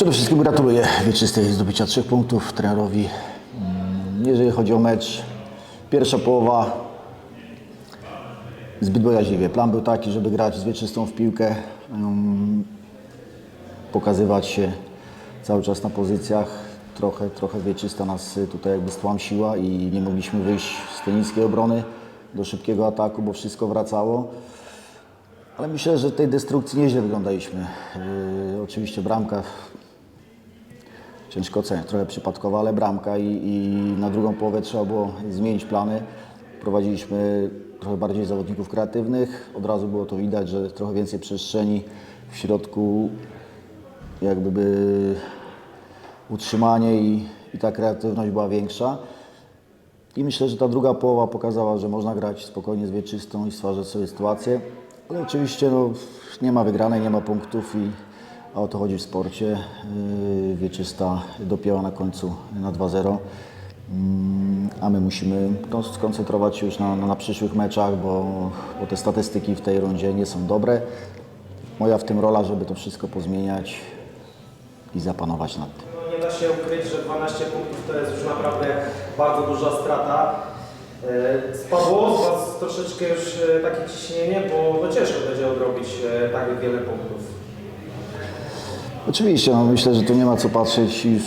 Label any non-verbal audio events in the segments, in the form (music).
Przede wszystkim gratuluję wieczystej zdobycia trzech punktów trenerowi. Mm, Jeżeli chodzi o mecz, pierwsza połowa zbyt bojaźliwie. Plan był taki, żeby grać z wieczystą w piłkę, pokazywać się cały czas na pozycjach. Trochę, trochę wieczysta nas tutaj jakby stłamsiła i nie mogliśmy wyjść z tej niskiej obrony do szybkiego ataku, bo wszystko wracało. Ale myślę, że tej destrukcji nieźle wyglądaliśmy. Yy, oczywiście bramka ciężko oceniać, trochę przypadkowa, ale bramka i, i na drugą połowę trzeba było zmienić plany. Prowadziliśmy trochę bardziej zawodników kreatywnych. Od razu było to widać, że trochę więcej przestrzeni w środku jakby by utrzymanie i, i ta kreatywność była większa. I myślę, że ta druga połowa pokazała, że można grać spokojnie z wieczystą i stwarzać sobie sytuację. Ale oczywiście no, nie ma wygranej, nie ma punktów i a o to chodzi w sporcie. Yy, Wieczysta dopięła na końcu na 2-0. Mm, A my musimy skoncentrować się już na, na, przyszłych meczach, bo, bo te statystyki w tej rundzie nie są dobre. Moja w tym rola, żeby to wszystko pozmieniać i zapanować nad tym. No, nie da się ukryć, że 12 punktów to jest już naprawdę bardzo duża strata. E, Spadło z Was troszeczkę już e, takie ciśnienie, bo ciężko będzie odrobić tak wiele punktów. Oczywiście, no myślę, że tu nie ma co patrzeć. Już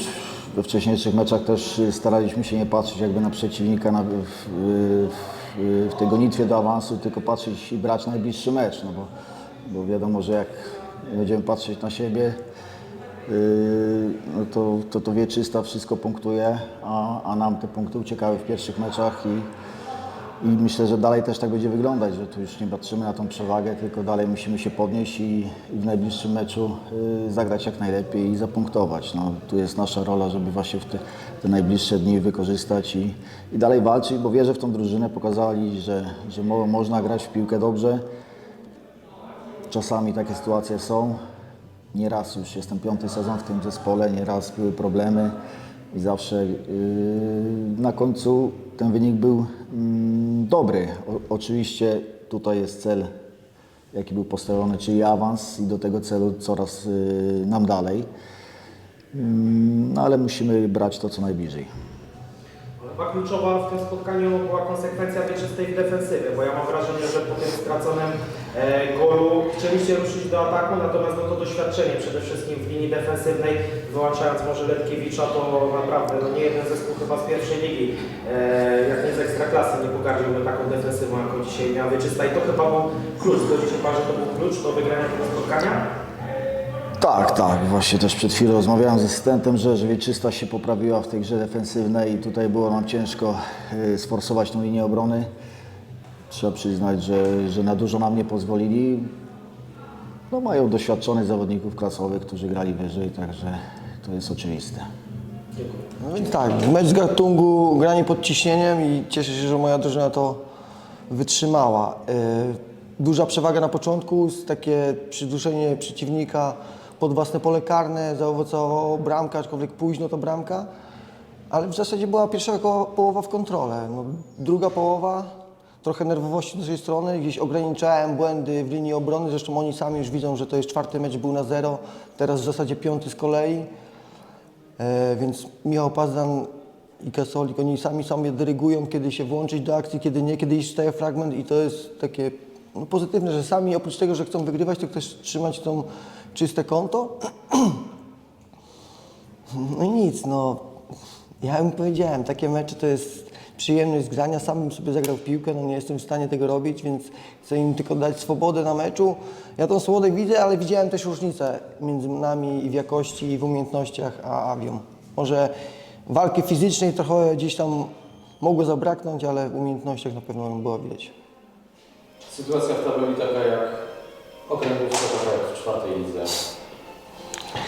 we wcześniejszych meczach też y, staraliśmy się nie patrzeć jakby na przeciwnika na, w, w, w, tej gonitwie do awansu, tylko patrzeć i brać najbliższy mecz, no bo, bo wiadomo, że jak będziemy patrzeć na siebie, yy, no to, to to wieczysta wszystko punktuje, a, a nam te punkty uciekały w pierwszych meczach i, i myślę, że dalej też tak będzie wyglądać, że tu już nie patrzymy na tą przewagę, tylko dalej musimy się podnieść i, i w najbliższym meczu y, zagrać jak najlepiej i zapunktować. No, tu jest nasza rola, żeby właśnie w te, te najbliższe dni wykorzystać i, i dalej walczyć, bo wierzę w tą drużynę. Pokazali, że, że mo, można grać w piłkę dobrze. Czasami takie sytuacje są. Nieraz już jestem piąty sezon w tym zespole, nieraz były problemy i zawsze yy, na końcu ten wynik był mm, dobry. O, oczywiście tutaj jest cel, jaki był postawiony, czyli awans i do tego celu coraz yy, nam dalej. Mm, No ale musimy brać to co najbliżej. Chyba kluczowa w tym spotkaniu była konsekwencja wieczystej w defensywie, bo ja mam wrażenie, że po tym straconym e, golu chcieliście ruszyć do ataku, natomiast no to doświadczenie przede wszystkim w linii defensywnej, wyłączając może Letkiewicza, to naprawdę no nie jeden zespół chyba z pierwszej ligi, e, jak nie z Ekstraklasy, nie pogardziłby taką defensywą, jaką dzisiaj miała Wieczysta i to chyba był klucz. Zgodzicie Pan, że to był klucz do wygrania tego spotkania? Tak, tak. Właśnie też przed chwilą rozmawiałem z asystentem, że, że się poprawiła w tej grze defensywnej i tutaj było nam ciężko y, sforsować tą linię obrony. Trzeba przyznać, że, że na dużo nam nie pozwolili. No, mają doświadczonych zawodników klasowych, którzy grali wyżej, także to jest oczywiste. No więc tak, mecz z gatunku, granie pod ciśnieniem i cieszę się, że moja drużyna to wytrzymała. Yy, duża przewaga na początku, takie przyduszenie przeciwnika pod własne pole karne, zaowocowało bramka, aczkolwiek późno to bramka, ale w zasadzie była pierwsza połowa w kontrolę. No, druga połowa, trochę nerwowości z naszej strony, gdzieś ograniczałem błędy w linii obrony, zresztą oni sami już widzą, że to jest czwarty mecz, był na zero, teraz w zasadzie piąty z kolei. E, więc Michał Pazdan i Kasolik, oni sami sobie dyrygują, kiedy się włączyć do akcji, kiedy nie, kiedy iść staje fragment i to jest takie no, pozytywne, że sami oprócz tego, że chcą wygrywać, to też trzymać tą czyste konto. (clears throat) No i nic, no ja bym powiedziałem, takie mecze to jest przyjemność grania, sam bym sobie zagrał w piłkę, no nie jestem w stanie tego robić, więc chcę im tylko dać swobodę na meczu. Ja tą swobodę widzę, ale widziałem też różnicę między nami i w jakości i w umiejętnościach a Avią. Może walki fizycznej trochę gdzieś tam mogło zabraknąć, ale w umiejętnościach na pewno było widać. Sytuacja w tabeli taka jak jak w czwartej.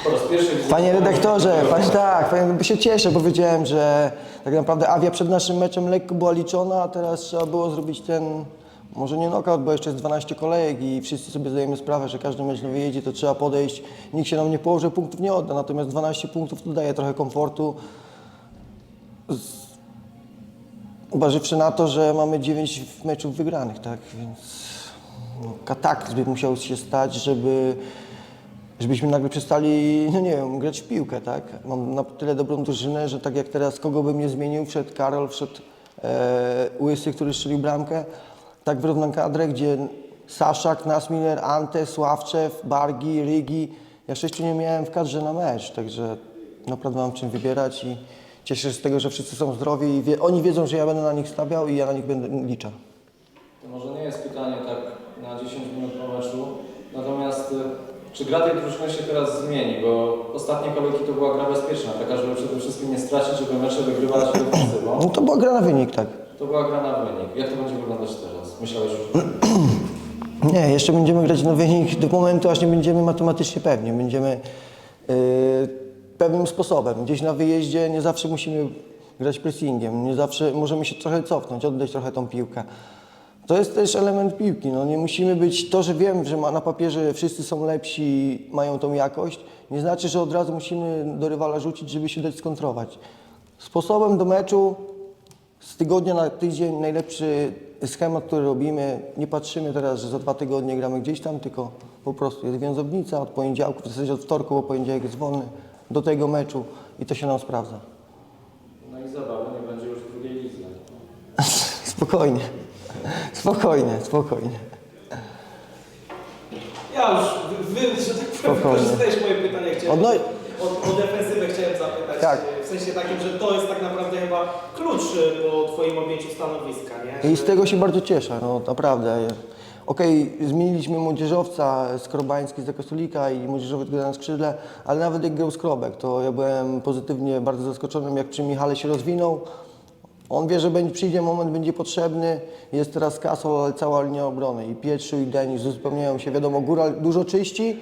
Po raz pierwszy widzę... Panie redaktorze, panie, tak, panie, się cieszę, bo wiedziałem, że tak naprawdę Avia przed naszym meczem lekko była liczona, a teraz trzeba było zrobić ten, może nie knockout, bo jeszcze jest 12 kolejek i wszyscy sobie zdajemy sprawę, że każdy mecz na wyjeździe to trzeba podejść, nikt się nam nie położy, punktów nie odda, natomiast 12 punktów to daje trochę komfortu. Z... Uważywszy na to, że mamy 9 meczów wygranych, tak, więc no, kataklizm musiał się stać, żeby żebyśmy nagle przestali, no nie wiem, grać w piłkę, tak? Mam na tyle dobrą drużynę, że tak jak teraz kogo bym nie zmienił, wszedł Karol, wszedł e, Łysy, który strzelił bramkę, tak wyrównam kadrę, gdzie Saszak, Nasmiller, Ante, Sławczew, Bargi, Rygi, ja sześciu nie miałem w kadrze na mecz, także naprawdę mam czym wybierać i cieszę się z tego, że wszyscy są zdrowi i wie, oni wiedzą, że ja będę na nich stawiał i ja na nich będę liczył. To może nie jest pytanie tak na 10 minut po meczu, natomiast y, czy gra tej drużyny się teraz zmieni? Bo ostatnie kolejki to była gra bezpieczna, taka, żeby przede wszystkim nie stracić, żeby mecze wygrywać defensywą. No to była gra na wynik, tak. To była gra na wynik. Jak to będzie wyglądać teraz? Myślałeś już? (clears throat) Nie, jeszcze będziemy grać na wynik do momentu, aż nie będziemy matematycznie pewni. Będziemy yy, pewnym sposobem. Gdzieś na wyjeździe nie zawsze musimy grać pressingiem, nie zawsze możemy się trochę cofnąć, oddać trochę tą piłkę. To jest też element piłki. No, nie musimy być, to, że wiem, że ma, na papierze wszyscy są lepsi, mają tą jakość, nie znaczy, że od razu musimy do rywala rzucić, żeby się dać skontrować. Sposobem do meczu z tygodnia na tydzień najlepszy schemat, który robimy. Nie patrzymy teraz, że za dwa tygodnie gramy gdzieś tam, tylko po prostu jest wiązownica od poniedziałku, w zasadzie od wtorku, bo poniedziałek jest wolny, do tego meczu i to się nam sprawdza. No i zabawy nie będzie już w drugiej lidze. (laughs) Spokojnie, spokojnie, spokojnie. Ja już, wy, wy że tak powiem, Spokojnie. wykorzystałeś moje pytanie. Chciałem, Odno- o, o defensywę chciałem zapytać. Tak. e, W sensie takim, że to jest tak naprawdę chyba klucz e, po twoim objęciu stanowiska, nie? I z tego się bardzo cieszę, no naprawdę. Okej, zmieniliśmy młodzieżowca Skrobański z Kostolika i młodzieżowiec gra na skrzydle, ale nawet jak grał Skrobek, to ja byłem pozytywnie bardzo zaskoczony, jak przy Michale się rozwinął. On wie, że będzie, przyjdzie moment, będzie potrzebny. Jest teraz Kasol, ale cała linia obrony. I Pietrzu, i Denis uzupełniają się. Wiadomo, Góra dużo czyści,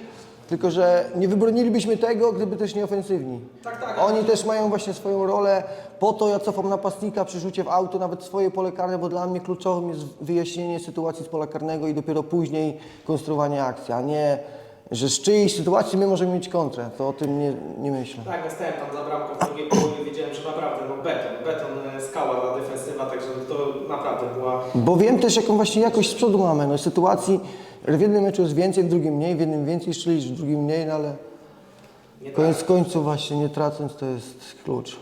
tylko że nie wybronilibyśmy tego, gdyby też nie ofensywni. Tak, tak. Oni też mają właśnie swoją rolę. Po to ja cofam napastnika przy rzucie w auto, nawet swoje pole karne, bo dla mnie kluczowym jest wyjaśnienie sytuacji z pola karnego i dopiero później konstruowanie akcji, a nie, że z czyjejś sytuacji my możemy mieć kontrę. To o tym nie, nie myślę. Tak, ja stałem tam za bramką w drugiej połowie, wiedziałem, że naprawdę no beton, beton, e, skała dla defensywa, także to naprawdę była Bo wiem też, jaką właśnie jakość z przodu mamy. No, sytuacji w jednym meczu jest więcej, w drugim mniej, w jednym więcej strzelisz, w drugim mniej, no ale nie koniec tak. końców właśnie nie tracąc to jest klucz.